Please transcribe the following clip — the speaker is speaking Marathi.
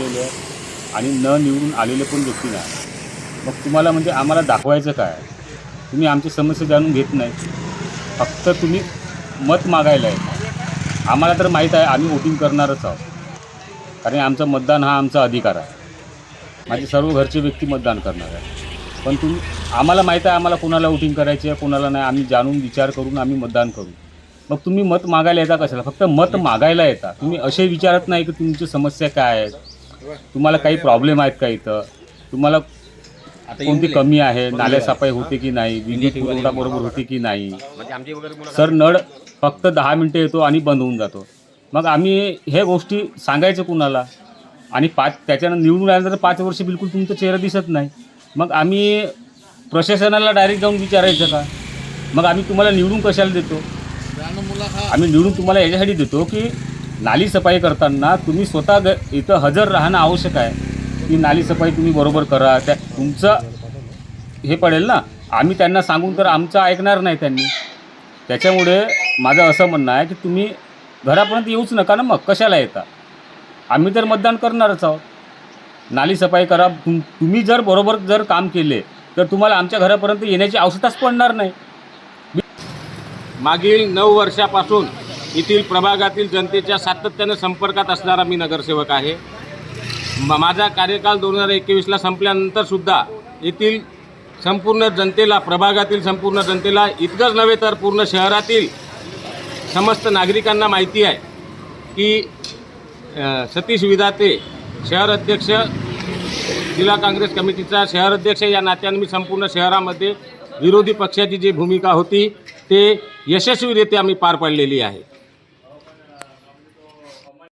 बसलेले आहेत आणि न निवडून आलेले पण व्यक्ती नाही. मग तुम्हाला म्हणजे आम्हाला दाखवायचं काय? तुम्ही आमची समस्या जाणून घेत नाही. फक्त तुम्ही मत मागायला आहे आम्हाला तर माहीत आहे आम्ही वोटिंग करणारच आहोत. कारण आमचं मतदान हा आमचा अधिकार आहे. माझे सर्व घरचे व्यक्ती मतदान करणार आहे पण तुम्ही आम्हाला माहीत आहे आम्हाला कोणाला वोटिंग करायची आहे कोणाला नाही. आम्ही जाणून विचार करून आम्ही मतदान करू. मग तुम्ही मत मागायला येता कशाला? फक्त मत मागायला येता. तुम्ही असे विचारत नाही की तुमची समस्या काय आहेत तुम्हाला काही प्रॉब्लेम आहेत का इथं? तुम्हाला कोणती कमी आहे? नाल्या सफाई होते की नाही? विद्युत पुरवठा बरोबर होते की नाही? सर नळ फक्त दहा मिनटं येतो आणि बंद होऊन जातो. मग आम्ही हे गोष्टी सांगायचं कुणाला? आणि पाच त्याच्यानं निवडून आल्यानंतर पाच वर्ष बिलकुल तुमचा चेहरा दिसत नाही. मग आम्ही प्रशासनाला डायरेक्ट जाऊन विचारायचं का? मग आम्ही तुम्हाला निवडून कशाला देतो? आम्ही निवडून तुम्हाला याच्यासाठी देतो की नाली सफाई करताना तुम्ही स्वतः ग इथं हजर राहणं आवश्यक आहे. की नाली सफाई तुम्ही बरोबर करा. त्या तुमचं हे पडेल ना? आम्ही त्यांना सांगून तर आमचं ऐकणार नाही त्यांनी. त्याच्यामुळे माझं असं म्हणणं आहे की तुम्ही घरापर्यंत येऊच नका ना मग. कशाला येता? आम्ही तर मतदान करणारच आहोत. नाली सफाई करा. तुम तुम्ही जर बरोबर जर काम केले तर तुम्हाला आमच्या घरापर्यंत येण्याची आवश्यकताच पडणार नाही. मागील नऊ वर्षापासून येथील प्रभागातील जनतेच्या सातत्यानं संपर्कात असणारा मी नगरसेवक आहे. म माझा कार्यकाल दोन हजार एकवीसला संपल्यानंतरसुद्धा येथील संपूर्ण जनतेला प्रभागातील संपूर्ण जनतेला इतकंच नव्हे तर पूर्ण शहरातील समस्त नागरिकांना माहिती आहे की सतीश विधाते शहर अध्यक्ष जिल्हा काँग्रेस कमिटीचा शहर अध्यक्ष या नात्याने मी संपूर्ण शहरामध्ये विरोधी पक्षाची जी भूमिका होती ते यशस्वीरित्या मी पार पाडलेली आहे.